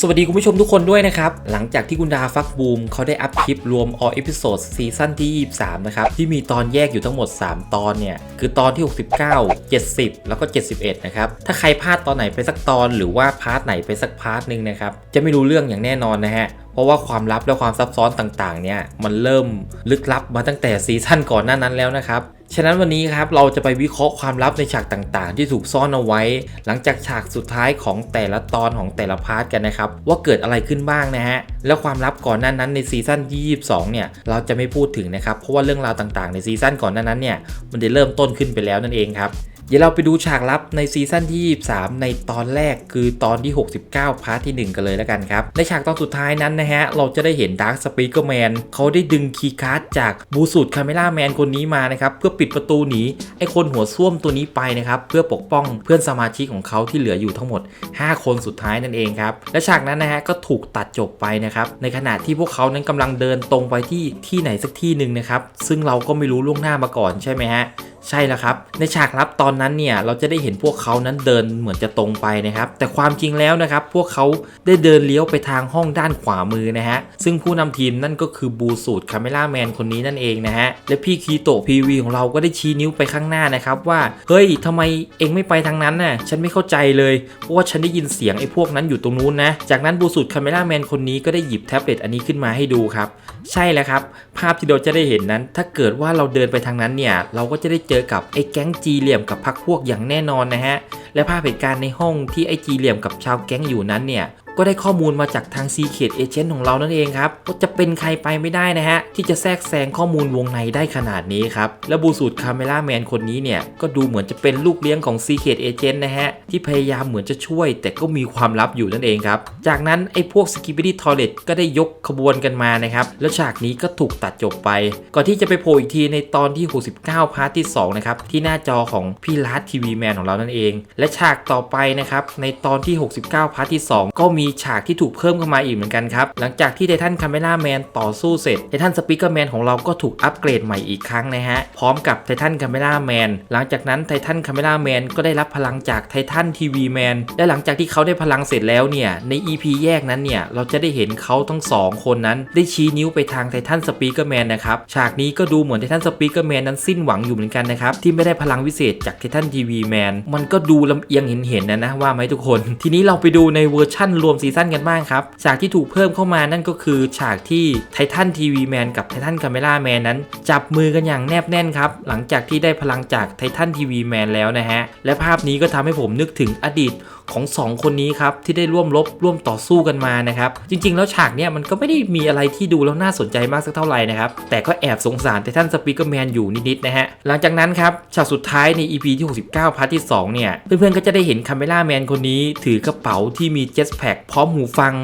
สวัสดีคุณผู้ชมทุกคนด้วยนะครับ หลังจากที่คุณดาฟักบูมเขาได้อัพคลิปรวม all episode ซีซั่นที่ 23 นะครับ ที่มีตอนแยกอยู่ทั้งหมด 3 ตอนเนี่ย คือตอนที่ 69 70 แล้วก็ 71 นะครับ ถ้าใครพลาดตอนไหนไปสักตอนหรือว่าพาร์ทไหนไปสักพาร์ทหนึ่งนะครับ จะไม่รู้เรื่องอย่างแน่นอนนะฮะเพราะว่าความลับและความซับซ้อนต่างๆ เนี่ย มันเริ่มลึกลับมาตั้งแต่ซีซั่นก่อนหน้านั้นแล้วนะครับ ฉะนั้นวันนี้ครับเราจะไปวิเคราะห์ความลับในฉากต่างๆ ที่ถูกซ่อนเอาไว้ หลังจากฉากสุดท้ายของแต่ละตอนของแต่ละพาร์ทกันนะครับ ว่าเกิดอะไรขึ้นบ้างนะฮะ แล้วความลับก่อนหน้านั้นในซีซั่น22 เนี่ย เราจะไม่พูดถึงนะครับ เพราะว่าเรื่องราวต่างๆ ในซีซั่นก่อนหน้านั้นเนี่ยมันได้เริ่มต้นขึ้นไปแล้วนั่นเองครับ เดี๋ยวเราไปดูฉากลับในซีซั่นที่ 23 ในตอนแรกคือตอนที่ 69 พาร์ทที่ 1 กันเลยแล้วกันครับ ในฉากตอนสุดท้ายนั้นนะฮะ เราจะได้เห็นดาร์คสปีกเกอร์แมนเขาได้ดึงคีย์การ์ดจากบูสูตคาเมล่าแมนคนนี้มานะครับ เพื่อปิดประตูหนี ไอ้คนหัวส้วมตัวนี้ไปนะครับ เพื่อปกป้องเพื่อนสมาชิกของเขาที่เหลืออยู่ทั้งหมด 5 คนสุดท้ายนั่นเองครับ และฉากนั้นนะฮะก็ถูกตัดจบไปนะครับในขณะที่พวกเขานั้นกำลังเดินตรงไปที่ที่ไหนสักที่หนึ่งนะครับซึ่งเราก็ไม่รู้ล่วงหน้ามาก่อนใช่ไหมฮะ ใช่แล้วครับ ในฉากลับตอนนั้นเนี่ยเราจะได้เห็นพวกเขานั้นเดินเหมือนจะตรงไปนะครับ แต่ความจริงแล้วนะครับ พวกเขาได้เดินเลี้ยวไปทางห้องด้านขวามือนะฮะ ซึ่งผู้นำทีมนั่นก็คือบูสูตรคาเมล่าแมนคนนี้นั่นเองนะฮะ และพี่คีโตพีวีของเราก็ได้ชี้นิ้วไปข้างหน้านะครับว่า เฮ้ยทำไมเองไม่ไปทางนั้นน่ะ ฉันไม่เข้าใจเลย เพราะว่าฉันได้ยินเสียงไอ้พวกนั้นอยู่ตรงนู้นนะ จากนั้นบูสูตรคาเมล่าแมนคนนี้ก็ได้หยิบแท็บเล็ตอันนี้ขึ้นมาให้ดูครับ ใช่แล้วครับ ภาพที่เราจะได้เห็นนั้น ถ้าเกิดว่าเราเดินไปทางนั้นเนี่ย เราก็จะได้เจอกับไอ้แก๊งจีเหลี่ยมกับพักพวกอย่างแน่นอนนะฮะและภาพเหตุการณ์ในห้องที่ไอ้จีเหลี่ยมกับชาวแก๊งอยู่นั้นเนี่ย ก็ได้ข้อมูลมาจากทาง Secret Agent ของเรานั่นเองครับว่าจะเป็นใครไปไม่ได้นะฮะ ที่จะแทรกแซงข้อมูลวงในได้ขนาดนี้ครับ และบูสูตรคาเมล่าแมนคนนี้เนี่ย ก็ดูเหมือนจะเป็นลูกเลี้ยงของ Secret Agent นะฮะ ที่พยายามเหมือนจะช่วย แต่ก็มีความลับอยู่นั่นเองครับ จากนั้นไอ้พวก Skibidi Toilet ก็ได้ยกขบวนกันมานะครับแล้วฉากนี้ก็ถูกตัดจบไป ก่อนที่จะไปโผล่อีกทีในตอนที่ 69 พาร์ทที่2นะครับที่หน้าจอของพี่ลัดทีวีแมนของเรานั่นเอง และฉากต่อไปนะครับในตอนที่ 69 พาร์ทที่ 2 ก็มีฉากที่ถูกเพิ่มเข้ามาอีกเหมือนกันครับ หลังจากที่ไททันคาเมล่าแมนต่อสู้เสร็จไททันสปีกเกอร์แมนของเราก็ถูกอัปเกรดใหม่อีกครั้งนะฮะ พร้อมกับไททันคาเมล่าแมนหลังจากนั้นไททันคาเมล่าแมนก็ได้รับพลังจากไททันทีวีแมนและหลังจากที่เขาได้พลังเสร็จแล้วเนี่ยใน EP แยกนั้นเนี่ยเราจะได้เห็นเขาทั้งสองคนนั้น ได้ชี้นิ้วไปทางไททันสปีกเกอร์แมนนะครับฉากนี้ก็ดูเหมือนไททันสปีกเกอร์แมนนั้นสิ้นหวังอยู่เหมือนกันนะครับที่ไม่ได้พลังวิเศษจากไททันทีวีแมนมันก็ดูลำเอียงเห็นๆนะนะว่าไหมทุกคน ทีนี้เราไปดูในเวอร์ชั่นรวมซีซั่นกันบ้างครับ ฉากที่ถูกเพิ่มเข้ามานั่นก็คือฉากที่ไททันทีวีแมนกับไททันคาเมล่าแมนนั้น จับมือกันอย่างแนบแน่นครับ หลังจากที่ได้พลังจากไททันทีวีแมนแล้วนะฮะ และภาพนี้ก็ทำให้ผมนึกถึงอดีต ของสองคนนี้ครับที่ได้ร่วมรบร่วมต่อสู้กันมานะครับจริง ๆ แล้วฉากเนี้ยมันก็ไม่ได้มีอะไรที่ดูแล้วน่าสนใจมากสักเท่าไหร่นะครับแต่ก็แอบสงสารแต่ท่านสปีกเกอร์แมนอยู่นิดๆนะฮะหลังจากนั้นครับฉากสุดท้ายใน EP ที่ 69พาร์ทที่2เนี่ยเพื่อนๆก็จะได้เห็นคาเมล่าแมนคนนี้ถือกระเป๋าที่มีเจ็ตแพ็คพร้อมหูฟัง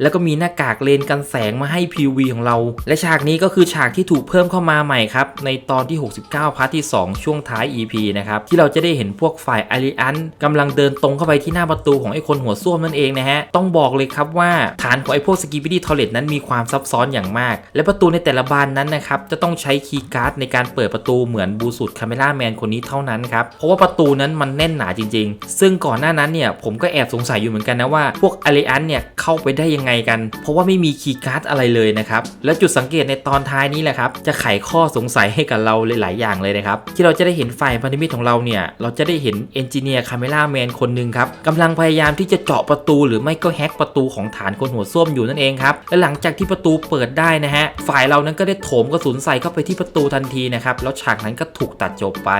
แล้วก็มีหน้ากากเลนกันแสงมาให้ PV ของเรา และฉากนี้ก็คือฉากที่ถูกเพิ่มเข้ามาใหม่ครับ ในตอนที่ 69 พาร์ทที่ 2 ช่วงท้าย EP นะครับ ที่เราจะได้เห็นพวกฝ่ายอาริอันกำลังเดินตรงเข้าไปที่หน้าประตูของไอ้คนหัวส้วมนั่นเองนะฮะ ต้องบอกเลยครับว่าฐานของไอ้พวกสกิบิดี้ทอเลตนั้นมีความซับซ้อนอย่างมาก และประตูในแต่ละบานนั้นนะครับจะต้องใช้คีย์การ์ดในการเปิดประตูเหมือนบูสูตรคาเมล่าแมนคนนี้เท่านั้นครับเพราะว่าประตูนั้นมันแน่นหนาจริง ๆ ซึ่งก่อนหน้านั้นเนี่ยผมก็แอบสงสัยอยู่เหมือนกันนะว่าพวกอาริอันเนี่ยเข้าไปได้ยังไงกัน เพราะว่าไม่มีคีย์การ์ดอะไรเลยนะครับ และจุดสังเกตในตอนท้ายนี้แหละครับ จะไขข้อสงสัยให้กับเราหลาย ๆ อย่างเลยนะครับ ที่เราจะได้เห็นฝ่ายพันธมิตรของเราเนี่ย เราจะได้เห็นเอนจิเนียร์คาเมล่าแมนคนหนึ่งครับกำลังพยายามที่จะเจาะประตูหรือไม่ก็แฮกประตูของฐานคนหัวส้วมอยู่นั่นเองครับ และหลังจากที่ประตูเปิดได้นะฮะ ฝ่ายเรานั้นก็ได้โถมกระสุนใส่เข้าไปที่ประตูทันทีนะครับ แล้วฉากนั้นก็ถูกตัดจบไป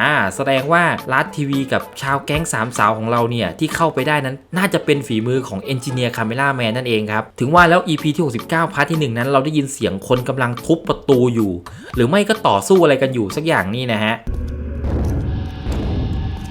อ่า แสดงว่าลัดทีวีกับชาวแก๊งสามสาวของเราเนี่ยที่เข้าไปได้นั้นน่าจะเป็นฝีมือของเอนจิเนียร์คาเมล่าแมนนั่นเองครับ ถึงว่าแล้ว EP ที่ 69 พาร์ทที่ 1 นั้น เราได้ยินเสียงคนกำลังทุบประตูอยู่ หรือไม่ก็ต่อสู้อะไรกันอยู่สักอย่างนี่นะฮะ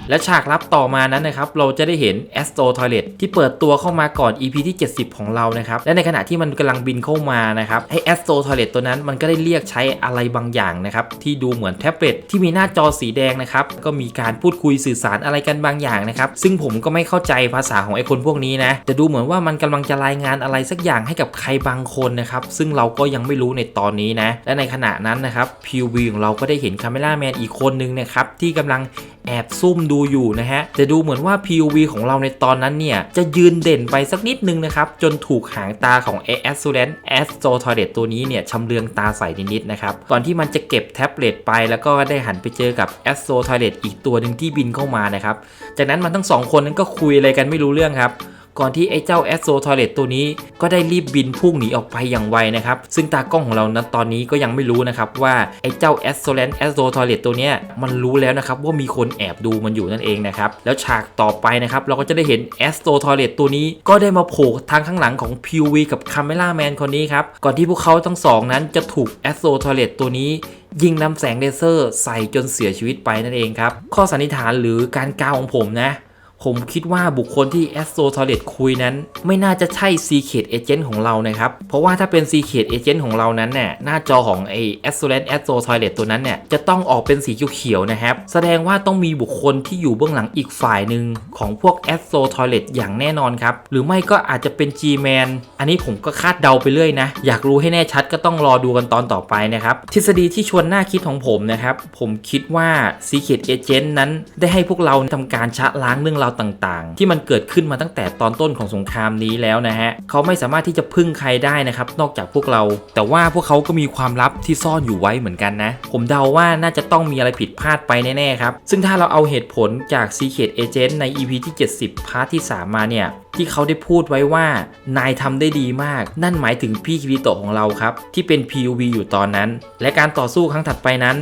และฉากลับต่อมานั้นนะครับเราจะได้เห็น Astro Toilet ที่เปิดตัวเข้ามาก่อน EP ที่ 70 ของเรานะครับและในขณะที่มันกำลังบินเข้ามานะครับให้ Astro Toilet ตัวนั้นมันก็ได้เรียกใช้อะไรบางอย่างนะครับที่ดูเหมือนแท็บเล็ตที่มีหน้าจอสีแดงนะครับก็มีการพูดคุยสื่อสารอะไรกันบางอย่างนะครับซึ่งผมก็ไม่เข้าใจภาษาของไอ้คนพวกนี้นะแต่ดูเหมือนว่ามันกำลังจะรายงานอะไรสักอย่างให้กับใครบางคนนะครับซึ่งเราก็ยังไม่รู้ในตอนนี้นะและในขณะนั้นนะครับ POV ของเราก็ได้เห็นคาเมล่าแมนอีกคนนึงนะครับที่กำลังแอบซุ่มดูดูอยู่นะฮะจะดูเหมือนว่า POV ของเราในตอนนั้นเนี่ย จะยืนเด่นไปสักนิดนึงนะครับ จนถูกหางตาของ a s u r a n a s t r o t o i l e t ตัวนี้เนี่ยชำเลืองตาใสนิดๆนะครับ ก่อนที่มันจะเก็บแท็บเล็ตไป แล้วก็ได้หันไปเจอกับ a s t r o t o i l e t อีกตัวหนึ่งที่บินเข้ามานะครับ จากนั้นมันทั้งสองคนนั้นก็คุยอะไรกันไม่รู้เรื่องครับ ก่อนที่ไอ้เจ้า a s t r o t o i l e t ตัวนี้ก็ได้รีบบินพุ่งหนีออกไปอย่างไวนะครับ ซึ่งตากล้องของเรานั้นตอนนี้ก็ยังไม่รู้นะครับว่าไอ้เจ้า a s t r o l a n a s t r o t o i l e t ตัวเนี้ยมันรู้แล้วนะครับว่ามีคนแอบดูมันอยู่นั่นเองนะครับ แล้วฉากต่อไปนะครับเราก็จะได้เห็น a s t r o t o i l e t ตัวนี้ก็ได้มาโผล่ทางข้างหลังของ POV กับ Camera Man คนนี้ครับก่อนที่พวกเขาทั้งสองนั้นจะถูก a s t r o t o i l e t ตัวนี้ยิงนำแสงเลเซอร์ใส่จนเสียชีวิตไปนั่นเองครับ ข้อสันนิษฐานหรือการกล่าวของผมนะ ผมคิดว่าบุคคลที่ a s t r o t o i l e t คุยนั้น ไม่น่าจะใช่ Secret Agent ของเรานะครับ เพราะว่าถ้าเป็น Secret Agent ของเรานั้นเนี่ยหน้าจอของไอ้ a s t r o a n a s t r o t o i l e t ตัวนั้นเนี่ยจะต้องออกเป็นสีเขียวๆนะครับ แสดงว่าต้องมีบุคคลที่อยู่เบื้องหลังอีกฝ่ายหนึ่งของพวก a s t r o t o i l e t อย่างแน่นอนครับ หรือไม่ก็อาจจะเป็น G-Man อันนี้ผมก็คาดเดาไปเรื่อยนะ อยากรู้ให้แน่ชัดก็ต้องรอดูกันตอนต่อไปนะครับ ทฤษฎีที่ชวนน่าคิดของผมนะครับ ผมคิดว่า Secret Agent นั้นได้ให้พวกเราทำการชะล้างเรื่องราวต่างๆ ที่มันเกิดขึ้นมาตั้งแต่ตอนต้นของสงครามนี้แล้วนะฮะเขาไม่สามารถที่จะพึ่งใครได้นะครับนอกจากพวกเรา แต่ว่าพวกเขาก็มีความลับที่ซ่อนอยู่ไว้เหมือนกันนะ ผมเดาว่าน่าจะต้องมีอะไรผิดพลาดไปแน่ๆครับ ซึ่งถ้าเราเอาเหตุผลจาก Secret Agent ใน EP ที่ 70 พาร์ทที่ 3 มาเนี่ยที่เขาได้พูดไว้ว่านายทำได้ดีมาก นั่นหมายถึงพี่คิริโตะของเราครับ ที่เป็น POV อยู่ตอนนั้น และการต่อสู้ครั้งถัดไปนั้น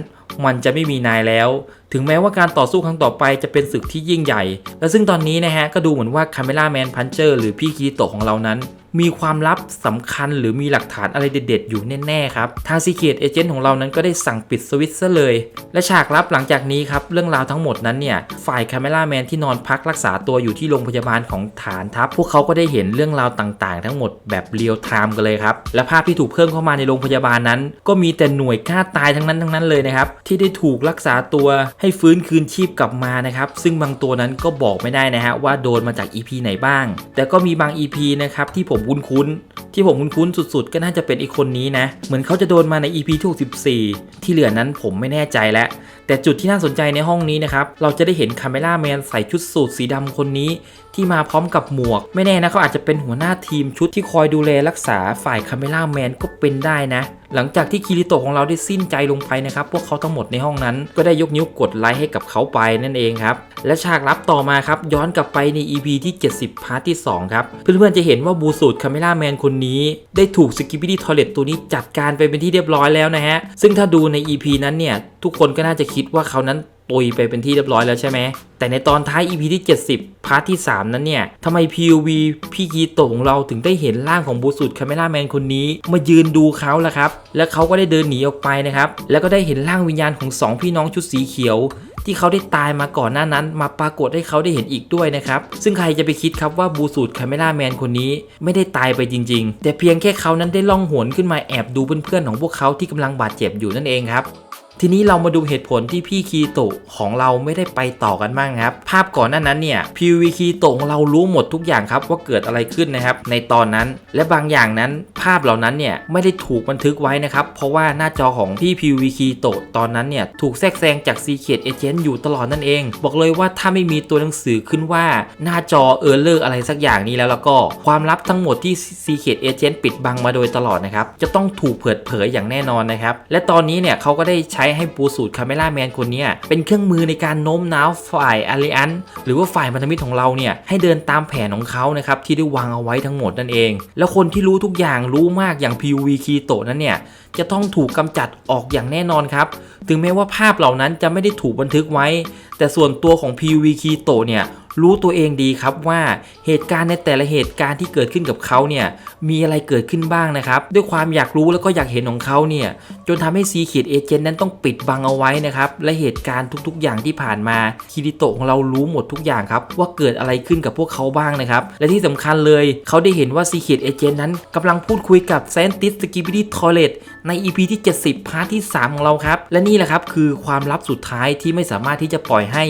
มันจะไม่มีนายแล้ว ถึงแม้ว่าการต่อสู้ครั้งต่อไปจะเป็นศึกที่ยิ่งใหญ่ และซึ่งตอนนี้นะฮะก็ดูเหมือนว่าคาเมล่าแมนพันเจอร์หรือพี่คีโตของเรานั้น มีความลับสำคัญหรือมีหลักฐานอะไรเด็ด ๆ อยู่แน่ๆครับทางซีเ r ตเอเจนต์ของเรานั้นก็ได้สั่งปิดสวิตช์ซะเลย และฉากลับหลังจากนี้ครับเรื่องราวทั้งหมดนั้นเนี่ยฝ่ายคาเมล่าแมนที่นอนพักรักษาตัวอยู่ที่โรงพยาบาลของฐานทัพ พวกเขาก็ได้เห็นเรื่องราวต่างๆ ทั้งหมดแบบเรียลไทม์กันเลยครับและภาพที่ถูกเพิ่มเข้ามาในโรงพยาบาลนั้น ก็มีแต่หน่วยกล้าตายทั้งนั้นทั้งนั้นเลยนะครับที่ได้ถูกรักษาตัวให้ฟื้นคืนชีพกลับมานะครับซึ่งบางตัวนั้นก็บอกไม่ได้นะฮะว่าโดนมาจาก EP ไหนบ้าง แต่ก็มีบาง EP นะครับที่ผมคุ้นๆที่ผมคุ้นๆสุดๆ ก็น่าจะเป็นอีกคนนี้นะ เหมือนเขาจะโดนมาใน EP ที่64ที่เหลือนั้นผมไม่แน่ใจแล้วแต่จุดที่น่าสนใจในห้องนี้นะครับ เราจะได้เห็นคาเมล่าแมนใส่ชุดสูทสีดำคนนี้ ที่มาพร้อมกับหมวก ไม่แน่นะเขาอาจจะเป็นหัวหน้าทีมชุดที่คอยดูแลรักษาฝ่ายคาเมล่าแมนก็เป็นได้นะ หลังจากที่คิริโตะของเราได้สิ้นใจลงไปนะครับ พวกเขาทั้งหมดในห้องนั้น ก็ได้ยกนิ้วกดไลค์ให้กับเขาไปนั่นเองครับ และฉากลับต่อมาครับย้อนกลับไปใน EP ที่ 70 พาร์ทที่ 2 ครับ เพื่อนๆจะเห็นว่าบูสูตรคาเมล่าแมนคนนี้ ได้ถูกสกิปปี้ทอเลตตัวนี้จัดการไปเป็นที่เรียบร้อยแล้วนะฮะซึ่งถ้าดูใน EP นั้นเนี่ยทุกคนก็น่าจะคิดว่าเขานั้นตุยไปเป็นที่เรียบร้อยแล้วใช่ไหม แต่ในตอนท้าย EP ที่ 70 พาร์ทที่ 3 นั้นเนี่ยทำไม POV พี่กีโตของเราถึงได้เห็นร่างของบูสุดคาเมล่าแมนคนนี้ มายืนดูเขาล่ะครับ และเขาก็ได้เดินหนีออกไปนะครับ แล้วก็ได้เห็นร่างวิญญาณของ 2 พี่น้องชุดสีเขียวที่เขาได้ตายมาก่อนหน้านั้น มาปรากฏให้เขาได้เห็นอีกด้วยนะครับ ซึ่งใครจะไปคิดครับว่าบูสูดคาเมล่าแมนคนนี้ไม่ได้ตายไปจริง ๆ แต่เพียงแค่เขานั้นได้ล่องหนขึ้นมาแอบดูเพื่อนๆของพวกเขาที่กำลังบาดเจ็บอยู่นั่นเองครับ ทีนี้เรามาดูเหตุผลที่พี่คีโตะของเราไม่ได้ไปต่อกันบ้างครับภาพก่อนหน้านั้นเนี่ยพีวีคีโตะของเรารู้หมดทุกอย่างครับว่าเกิดอะไรขึ้นนะครับในตอนนั้น และบางอย่างนั้นภาพเหล่านั้นเนี่ยไม่ได้ถูกบันทึกไว้นะครับเพราะว่าหน้าจอของพี่พีวีคีโตะตอนนั้นเนี่ยถูกแทรกแซงจากซีเคียดเอเจนต์อยู่ตลอดนั่นเอง บอกเลยว่าถ้าไม่มีตัวหนังสือขึ้นว่าหน้าจอเออร์เลอร์อะไรสักอย่างนี้แล้วแล้วก็ความลับทั้งหมดที่ซีเคียดเอเจนต์ปิดบังมาโดยตลอดนะครับจะต้องถูกเปิดเผยอย่างแน่นอนนะครับและตอนนี้เนี่ยเขาก็ได้ใช้ให้ปูสูตรคาเมล่าแมนคนนี้เป็นเครื่องมือในการโน้มน้าวฝ่ายอาริอันหรือว่าฝ่ายพันธมิตรของเราเนี่ยให้เดินตามแผนของเขานะครับที่ได้วางเอาไว้ทั้งหมดนั่นเอง แล้วคนที่รู้ทุกอย่างรู้มากอย่าง PUV คีโตนั้นเนี่ยจะต้องถูกกำจัดออกอย่างแน่นอนครับ ถึงแม้ว่าภาพเหล่านั้นจะไม่ได้ถูกบันทึกไว้ แต่ส่วนตัวของ PUV คีโตเนี่ย รู้ตัวเองดีครับว่าเหตุการณ์ในแต่ละเหตุการณ์ที่เกิดขึ้นกับเขาเนี่ยมีอะไรเกิดขึ้นบ้างนะครับ ด้วยความอยากรู้แล้วก็อยากเห็นของเขาเนี่ยจนทำให้ซีเขียดเอเจนต์นั้นต้องปิดบังเอาไว้นะครับและเหตุการณ์ทุกๆ อย่างที่ผ่านมาคิริโตะของเรารู้หมดทุกอย่างครับว่าเกิดอะไรขึ้นกับพวกเขาบ้างนะครับและที่สำคัญเลยเขาได้เห็นว่าซีเขียดเอเจนต์นั้นกำลังพูดคุยกับแซนติสสกิบิดี้ทอเลตใน EP ที่ 70 พาร์ทที่ 3 ของเราครับ และนี่แหละครับ คือความลับสุดท้ายที่ไม่สามารถที่จะปล่อยให้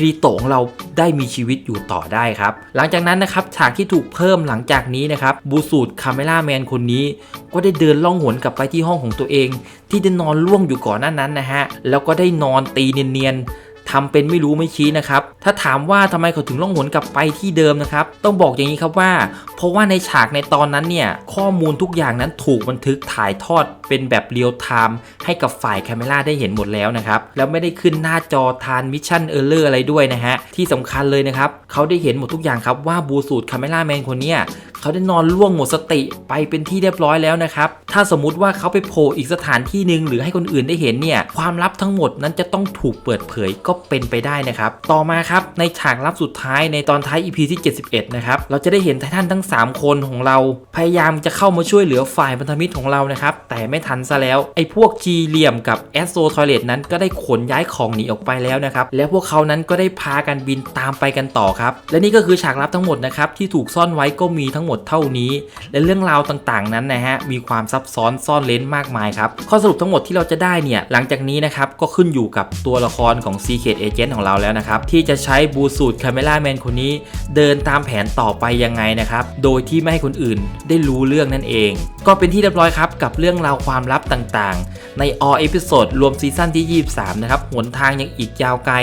คิริโตะของเราได้มีชีวิตอยู่ต่อได้ครับ หลังจากนั้นนะครับฉากที่ถูกเพิ่มหลังจากนี้นะครับบูสูดคาเมล่าแมนคนนี้ ก็ได้เดินล่องหนกลับไปที่ห้องของตัวเอง ที่ได้นอนล่วงอยู่ก่อนหน้านั้นนะฮะแล้วก็ได้นอนตีเนียนๆ ทำเป็นไม่รู้ไม่ชี้นะครับ ถ้าถามว่าทำไมเขาถึงล่องหนกลับไปที่เดิมนะครับ ต้องบอกอย่างนี้ครับว่า เพราะว่าในฉากในตอนนั้นเนี่ย ข้อมูลทุกอย่างนั้นถูกบันทึกถ่ายทอดเป็นแบบเรียลไทม์ให้กับฝ่ายแคม e ราได้เห็นหมดแล้วนะครับ แล้วไม่ได้ขึ้นหน้าจอทานมิชชั่นเออร์เลอร์อะไรด้วยนะฮะ ที่สำคัญเลยนะครับ เขาได้เห็นหมดทุกอย่างครับว่าบูสูตรคาเมล่าแมนคนเนี้ย เขาได้นอนล่วงหมดสติไปเป็นที่เรียบร้อยแล้วนะครับ ถ้าสมมุติว่าเขาไปโผล่อีกสถานที่หนึ่งหรือให้คนอื่นได้เห็นเนี่ยความลับทั้งหมดนั้นจะต้องถูกเปิดเผยก็เป็นไปได้นะครับ ต่อมาครับในฉากลับสุดท้ายในตอนท้าย EP ที่ 71 นะครับ เราจะได้เห็นไททันทั้ง 3 คนของเรา พยายามจะเข้ามาช่วยเหลือฝ่ายพันธมิตรของเรานะครับ แต่ไม่ทันซะแล้ว ไอ้พวกจีเหลี่ยมกับแอสโซทอยเลตนั้นก็ได้ขนย้ายของหนีออกไปแล้วนะครับ แล้วพวกเขานั้นก็ได้พากันบินตามไปกันต่อครับ และนี่ก็คือฉากลับทั้งหมดนะครับที่ถูกซ่อนไว้ก็มีทั้งหมดหมดเท่านี้ และเรื่องราวต่างๆ นั้นนะฮะมีความซับซ้อนซ่อนเลนมากมายครับข้อสรุปทั้งหมดที่เราจะได้เนี่ยหลังจากนี้นะครับก็ขึ้นอยู่กับตัวละครของ Secret Agent ของเราแล้วนะครับที่จะใช้บูสูตรคาเมล่าแมนคนนี้ เดินตามแผนต่อไปยังไงนะครับโดยที่ไม่ให้คนอื่นได้รู้เรื่องนั่นเอง ก็เป็นที่เรียบร้อยครับกับเรื่องราวความลับต่างๆ ใน all episode รวมซีซั่นที่ 23 นะครับหนทางยังอีกยาวไกล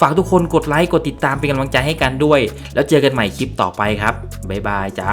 ฝากทุกคนกดไลค์กดติดตามเป็นกำลังใจให้กันด้วย แล้วเจอกันใหม่คลิปต่อไปครับบ๊ายบายจ้า